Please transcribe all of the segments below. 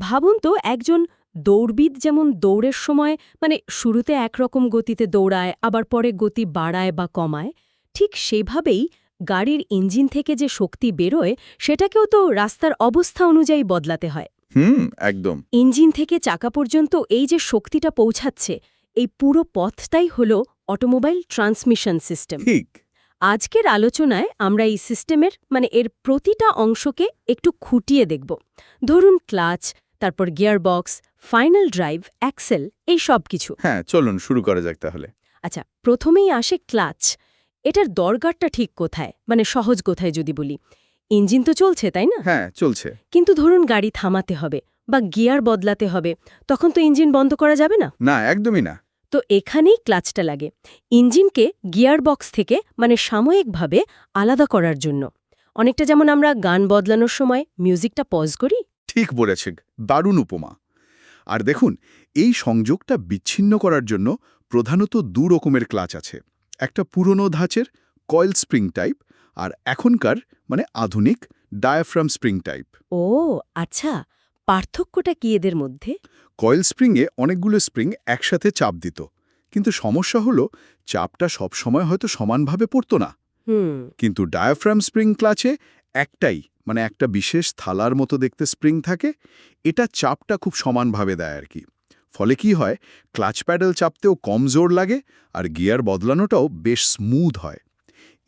ভাবুন তো একজন দৌড়বিদ যেমন দৌড়ের সময় মানে শুরুতে একরকম গতিতে দৌড়ায় আবার পরে গতি বাড়ায় বা কমায় ঠিক সেভাবেই গাড়ির ইঞ্জিন থেকে যে শক্তি বেরোয় সেটাকেও তো রাস্তার অবস্থা অনুযায়ী বদলাতে হয়। হুম একদম। ইঞ্জিন থেকে চাকা পর্যন্ত এই যে শক্তিটা পৌঁছাচ্ছে এই পুরো পথটাই হল অটোমোবাইল ট্রান্সমিশন সিস্টেম। ঠিক। আজকের আলোচনায় আমরা এই সিস্টেমের মানে এর প্রতিটা অংশকে একটু খুঁটিয়ে দেখব। ধরুন ক্লাচ তারপর গিয়ারবক্স ফাইনাল ড্রাইভ অ্যাক্সেল এই সব কিছু। হ্যাঁ চলুন শুরু করা যাক তাহলে। আচ্ছা প্রথমেই আসে ক্লাচ। এটার দরগারটা ঠিক কোথায়? মানে সহজ কোথায় যদি বলি? ইঞ্জিন তো চলছে তাই না? হ্যাঁ চলছে। কিন্তু ধরুন গাড়ি থামাতে হবে বা গিয়ার বদলাতে হবে তখন তো ইঞ্জিন বন্ধ করা যাবে না? না একদমই না। তো এখানেই ক্লাচটা লাগে। ইঞ্জিনকে গিয়ার বক্স থেকে মানে সাময়িকভাবে আলাদা করার জন্য। অনেকটা যেমন আমরা গান বদলানোর সময় মিউজিকটা পজ করি ঠিক বলেছেন দারুণ উপমা। আর দেখুন এই সংযোগটা বিচ্ছিন্ন করার জন্য প্রধানত দু রকমের ক্লাচ আছে। একটা পুরনো ধাঁচের কয়েল স্প্রিং টাইপ আর এখনকার মানে আধুনিক ডায়াফ্রাম স্প্রিং টাইপ। ও আচ্ছা পার্থক্যটা কি এদের মধ্যে? কয়েল স্প্রিংয়ে অনেকগুলো স্প্রিং একসাথে চাপ দিত। কিন্তু সমস্যা হলো চাপটা সব সময় হয়তো সমানভাবে পড়তো না। কিন্তু ডায়াফ্রাম স্প্রিং ক্লাচে একটাই মানে একটা বিশেষ থালার মতো দেখতে স্প্রিং থাকে এটা চাপটা খুব সমানভাবে দেয় আর কি। ফলে কি হয় ক্লাচ প্যাডেল চাপতেও কম জোর লাগে আর গিয়ার বদলানোটাও বেশ স্মুথ হয়।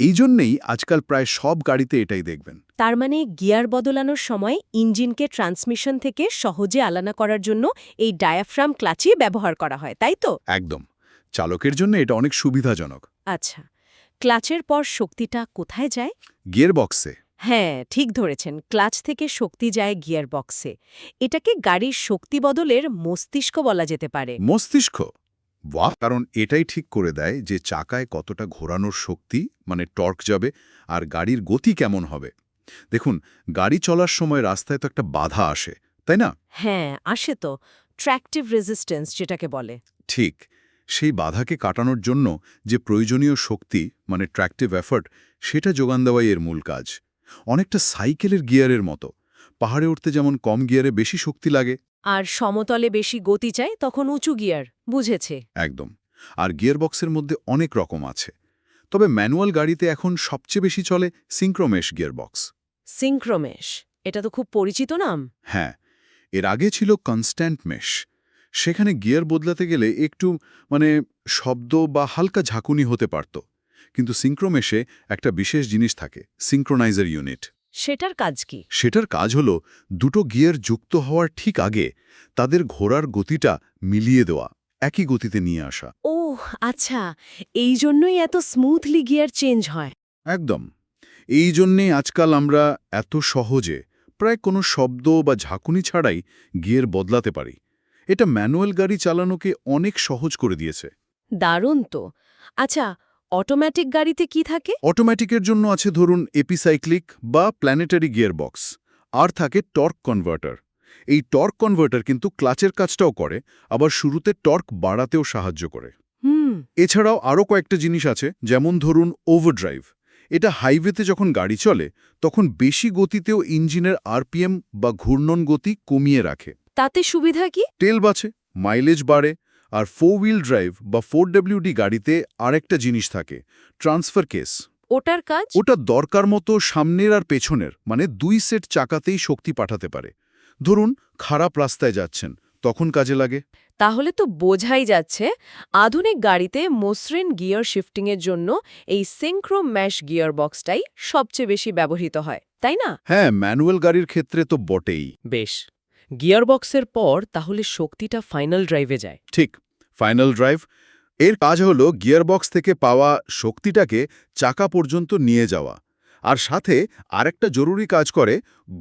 এই জন্যেই আজকাল প্রায় সব গাড়িতে এটাই দেখবেন। তার মানে গিয়ার বদলানোর সময় ইঞ্জিনকে ট্রান্সমিশন থেকে সহজে আলানা করার জন্য এই ডায়াফ্রাম ক্লাচই ব্যবহার করা হয় তাই তো? একদম। চালকের জন্য এটা অনেক সুবিধাজনক। আচ্ছা। ক্লাচের পর শক্তিটা কোথায় যায়? গিয়ার বক্সে হ্যাঁ ঠিক ধরেছেন। ক্লাচ থেকে শক্তি যায় গিয়ার বক্সে এটাকে গাড়ির শক্তি বদলের মস্তিষ্ক বলা যেতে পারে। মস্তিষ্ক? বাহ! কারণ এটাই ঠিক করে দেয় যে চাকায় কতটা ঘোরানোর শক্তি মানে টর্ক যাবে আর গাড়ির গতি কেমন হবে। দেখুন গাড়ি চলার সময় রাস্তায় তো একটা বাধা আসে তাই না? হ্যাঁ আসে তো। ট্র্যাকটিভ রেজিস্ট্যান্স যেটাকে বলে। ঠিক। সেই বাধাকে কাটানোর জন্য যে প্রয়োজনীয় শক্তি মানে ট্র্যাকটিভ এফর্ট সেটা যোগান দেওয়াই এর মূল কাজ। অনেকটা সাইকেলের গিয়ারের মতো। পাহাড়ে উঠতে যেমন কম গিয়ারে বেশি শক্তি লাগে। আর সমতলে বেশি গতি চাই তখন উঁচু গিয়ার বুঝেছে? একদম। আর গিয়ারবক্সের মধ্যে অনেক রকম আছে। তবে ম্যানুয়াল গাড়িতে এখন সবচেয়ে বেশি চলে সিঙ্ক্রোমেশ গিয়ারবক্স। সিঙ্ক্রোমেশ? এটা তো খুব পরিচিত নাম। হ্যাঁ এর আগে ছিল কনস্ট্যান্ট মেশ। সেখানে গিয়ার বদলাতে গেলে একটু মানে শব্দ বা হালকা ঝাঁকুনি হতে পারত। কিন্তু সিঙ্ক্রোমেশে একটা বিশেষ জিনিস থাকে সিঙ্ক্রোনাইজার ইউনিট। সেটার কাজ কি? সেটার কাজ হলো দুটো গিয়ার যুক্ত হওয়ার ঠিক আগে তাদের ঘোড়ার গতিটা মিলিয়ে দেওয়া একই গতিতে নিয়ে আসা। ও আচ্ছা এই জন্যই এত স্মুথলি গিয়ার চেঞ্জ হয়। একদম। এই জন্যে আজকাল আমরা এত সহজে প্রায় কোনো শব্দ বা ঝাঁকুনি ছাড়াই গিয়ার বদলাতে পারি। এটা ম্যানুয়াল গাড়ি চালানোকে অনেক সহজ করে দিয়েছে। দারুণ তো। আচ্ছা অটোমেটিক গাড়িতে কি থাকে? অটোমেটিকের জন্য আছে ধরুন এপিসাইক্লিক বা প্ল্যানেটারি গিয়ারবক্স আর থাকে টর্ক কনভার্টার এই টর্ক কনভার্টার কিন্তু ক্লাচের কাজটাও করে আবার শুরুতে টর্ক বাড়াতেও সাহায্য করে। হুম। এছাড়াও আরও কয়েকটা জিনিস আছে যেমন ধরুন ওভারড্রাইভ এটা হাইওয়েতে যখন গাড়ি চলে তখন বেশি গতিতেও ইঞ্জিনের আরপিএম বা ঘূর্ণন গতি কমিয়ে রাখে। তাতে সুবিধা কি? তেল বাঁচে মাইলেজ বাড়ে আর ফোর হুইল ড্রাইভ বা ফোর ডব্লিউডি গাড়িতে আরেকটা জিনিস থাকে ট্রান্সফার কেস ওটার কাজ? ওটা দরকার মতো সামনের আর পেছনের মানে দুই সেট চাকাতেই শক্তি পাঠাতে পারে। ধরুন খারাপ রাস্তায় যাচ্ছেন তখন কাজে লাগে। তাহলে তো বোঝাই যাচ্ছে আধুনিক গাড়িতে মসৃণ গিয়ার শিফটিংয়ের জন্য এই সিঙ্ক্রো ম্যাশ গিয়ার বক্সটাই সবচেয়ে বেশি ব্যবহৃত হয় তাই না? হ্যাঁ ম্যানুয়াল গাড়ির ক্ষেত্রে তো বটেই। বেশ। গিয়ারবক্সের পর তাহলে শক্তিটা ফাইনাল ড্রাইভে যায়। ঠিক। ফাইনাল ড্রাইভ এর কাজ হল গিয়ারবক্স থেকে পাওয়া শক্তিটাকে চাকা পর্যন্ত নিয়ে যাওয়া। আর সাথে আরেকটা জরুরি কাজ করে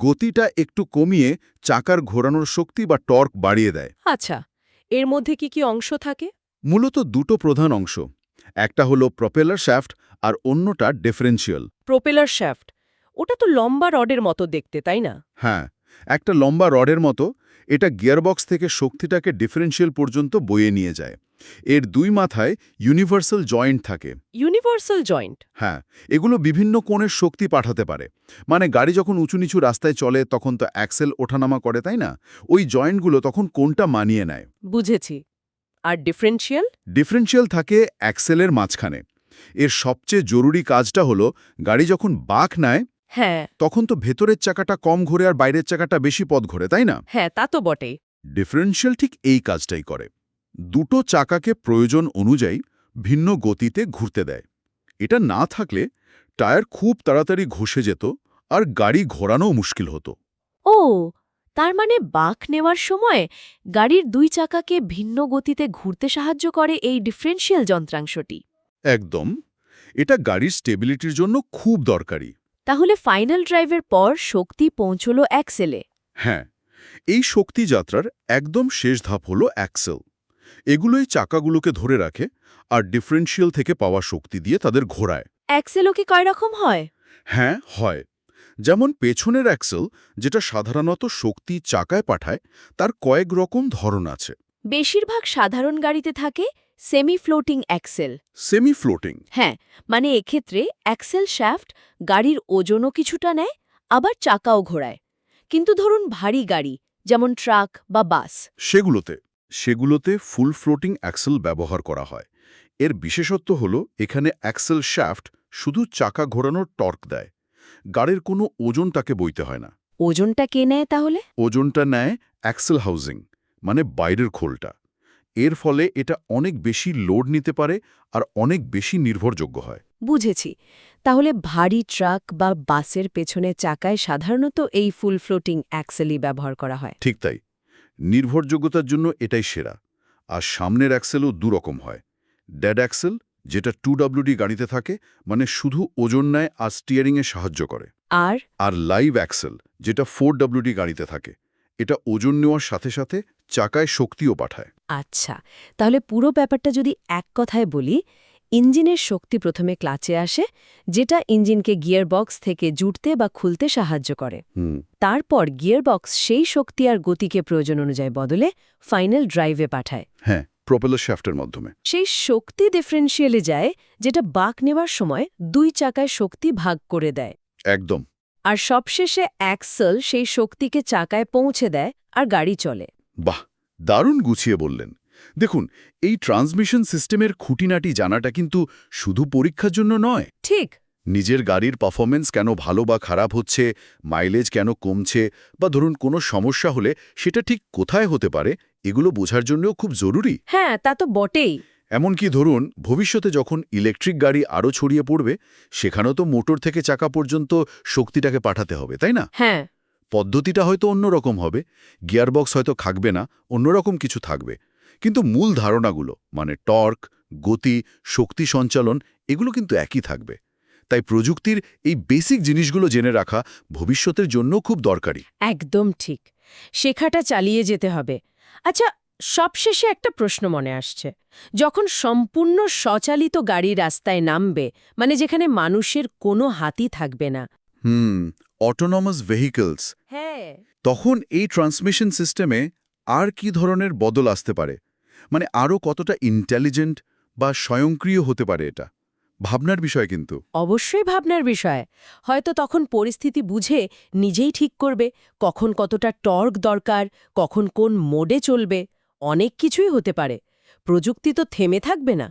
গতিটা একটু কমিয়ে চাকার ঘোরানোর শক্তি বা টর্ক বাড়িয়ে দেয়। আচ্ছা এর মধ্যে কি কি অংশ থাকে? মূলত দুটো প্রধান অংশ। একটা হলো প্রপেলার শ্যাফট আর অন্যটা ডিফারেন্সিয়াল প্রপেলার শ্যাফট ওটা তো লম্বা রডের মতো দেখতে তাই না? হ্যাঁ একটা লম্বা রডের মতো এটা গিয়ারবক্স থেকে শক্তিটাকে ডিফারেন্সিয়াল পর্যন্ত বয়ে নিয়ে যায়। এর দুই মাথায় ইউনিভার্সাল জয়েন্ট থাকে। Universal joint? হ্যাঁ এগুলো বিভিন্ন কোণের শক্তি পাঠাতে পারে। মানে গাড়ি যখন উঁচু নিচু রাস্তায় চলে তখন তো অ্যাক্সেল ওঠানামা করে তাই না? ওই জয়েন্টগুলো তখন কোনটা মানিয়ে নেয়। বুঝেছি। আর ডিফারেন্সিয়াল ডিফারেন্সিয়াল থাকে অ্যাক্সেলের মাঝখানে। এর সবচেয়ে জরুরি কাজটা হলো গাড়ি যখন বাঁক নেয় হ্যাঁ। তখন তো ভেতরের চাকাটা কম ঘোরে আর বাইরের চাকাটা বেশি পথ ঘোরে তাই না? হ্যাঁ তা তো বটেই। ডিফারেন্সিয়াল ঠিক এই কাজটাই করে। দুটো চাকাকে প্রয়োজন অনুযায়ী ভিন্ন গতিতে ঘুরতে দেয়। এটা না থাকলে টায়ার খুব তাড়াতাড়ি ঘষে যেত আর গাড়ি ঘোরানোও মুশকিল হতো। ও তার মানে বাঁক নেওয়ার সময় গাড়ির দুই চাকাকে ভিন্ন গতিতে ঘুরতে সাহায্য করে এই ডিফারেন্সিয়াল যন্ত্রাংশটি। একদম। এটা গাড়ির স্টেবিলিটির জন্য খুব দরকারি। তাহলে ফাইনাল ড্রাইভের পর শক্তি পৌঁছল অ্যাক্সেলে। হ্যাঁ এই শক্তি যাত্রার একদম শেষ ধাপ হল অ্যাক্সেল। এগুলোই চাকাগুলোকে ধরে রাখে আর ডিফারেন্সিয়াল থেকে পাওয়া শক্তি দিয়ে তাদের ঘোরায়। অ্যাক্সেলও কি কয় রকম হয়? হ্যাঁ হয়। যেমন পেছনের অ্যাক্সেল যেটা সাধারণত শক্তি চাকায় পাঠায় তার কয়েক রকম ধরন আছে। বেশিরভাগ সাধারণ গাড়িতে থাকে semi floating axle semi floating হ্যাঁ মানে এক্ষেত্রে অ্যাক্সেল শ্যাফট গাড়ির ওজনও কিছুটা নেয় আবার চাকাও ঘোরায়। কিন্তু ধরুন ভারী গাড়ি যেমন ট্রাক বা বাস। সেগুলোতে সেগুলোতে ফুল ফ্লোটিং অ্যাক্সেল ব্যবহার করা হয়। এর বিশেষত্ব হল এখানে অ্যাক্সেল শ্যাফট শুধু চাকা ঘোরানোর টর্ক দেয়। গাড়ির কোনো ওজন তাকে বইতে হয় না। ওজনটা কে নেয় তাহলে? ওজনটা নেয় অ্যাক্সেল হাউজিং মানে বাইরের খোলটা। এর ফলে এটা অনেক বেশি লোড নিতে পারে আর অনেক বেশি নির্ভরযোগ্য হয়। বুঝেছি। তাহলে ভারী ট্রাক বা বাসের পেছনে চাকায় সাধারণত এই ফুল ফ্লোটিং অ্যাক্সেলই ব্যবহার করা হয়। ঠিক তাই। নির্ভরযোগ্যতার জন্য এটাই সেরা। আর সামনের অ্যাক্সেলও দুরকম হয়। ড্যাড অ্যাক্সেল যেটা টু ডাব্লিউডি গাড়িতে থাকে মানে শুধু ওজন নেয় আর স্টিয়ারিংয়ে সাহায্য করে। আর? আর লাইভ অ্যাক্সেল যেটা ফোর ডাব্লিউডি গাড়িতে থাকে। এটা ওজন নেওয়ার সাথে সাথে চাকায় শক্তিও পাঠায়। আচ্ছা তাহলে পুরো ব্যাপারটা যদি এক কথায় বলি ইঞ্জিনের শক্তি প্রথমে ক্লাচে আসে যেটা ইঞ্জিনকে গিয়ারবক্স থেকে জুটতে বা খুলতে সাহায্য করে। তারপর গিয়ারবক্স সেই শক্তি আর গতিকে প্রয়োজন অনুযায়ী বদলে ফাইনাল ড্রাইভে পাঠায়। হ্যাঁ প্রপেলার শ্যাফটের মাধ্যমে। সেই শক্তি ডিফারেন্সিয়ালে যায় যেটা বাঁক নেওয়ার সময় দুই চাকায় শক্তি ভাগ করে দেয়। একদম। আর সবশেষে অ্যাক্সেল সেই শক্তিকে চাকায় পৌঁছে দেয় আর গাড়ি চলে। বাহ দারুণ গুছিয়ে বললেন। দেখুন এই ট্রান্সমিশন সিস্টেমের খুঁটিনাটি জানাটা কিন্তু শুধু পরীক্ষার জন্য নয়। ঠিক। নিজের গাড়ির পারফরমেন্স কেন ভালো বা খারাপ হচ্ছে মাইলেজ কেন কমছে বা ধরুন কোনো সমস্যা হলে সেটা ঠিক কোথায় হতে পারে এগুলো বোঝার জন্যও খুব জরুরি। হ্যাঁ তা তো বটেই। এমনকি ধরুন ভবিষ্যতে যখন ইলেকট্রিক গাড়ি আরও ছড়িয়ে পড়বে সেখানেও তো মোটর থেকে চাকা পর্যন্ত শক্তিটাকে পাঠাতে হবে তাই না? হ্যাঁ। পদ্ধতিটা হয়তো অন্যরকম হবে গিয়ারবক্স হয়তো থাকবে না অন্যরকম কিছু থাকবে। কিন্তু মূল ধারণাগুলো মানে টর্ক গতি শক্তি সঞ্চালন এগুলো কিন্তু একই থাকবে। তাই প্রযুক্তির এই বেসিক জিনিসগুলো জেনে রাখা ভবিষ্যতের জন্য খুব দরকারি। একদম ঠিক। শেখাটা চালিয়ে যেতে হবে। আচ্ছা সবশেষে একটা প্রশ্ন মনে আসছে। যখন সম্পূর্ণ স্বচালিত গাড়ি রাস্তায় নামবে মানে যেখানে মানুষের কোনো হাতি থাকবে না। হুম অটোনমাস ভেহিকলস হ্যাঁ। তখন এই ট্রান্সমিশন সিস্টেমে আর কি ধরনের বদল আসতে পারে? মানে আরও কতটা ইন্টেলিজেন্ট বা স্বয়ংক্রিয় হতে পারে এটা? ভাবনার বিষয় কিন্তু। অবশ্যই ভাবনার বিষয়। হয়তো তখন পরিস্থিতি বুঝে নিজেই ঠিক করবে কখন কতটা টর্ক দরকার কখন কোন মোডে চলবে অনেক কিছুই হতে পারে। প্রযুক্তি তো থেমে থাকবে না।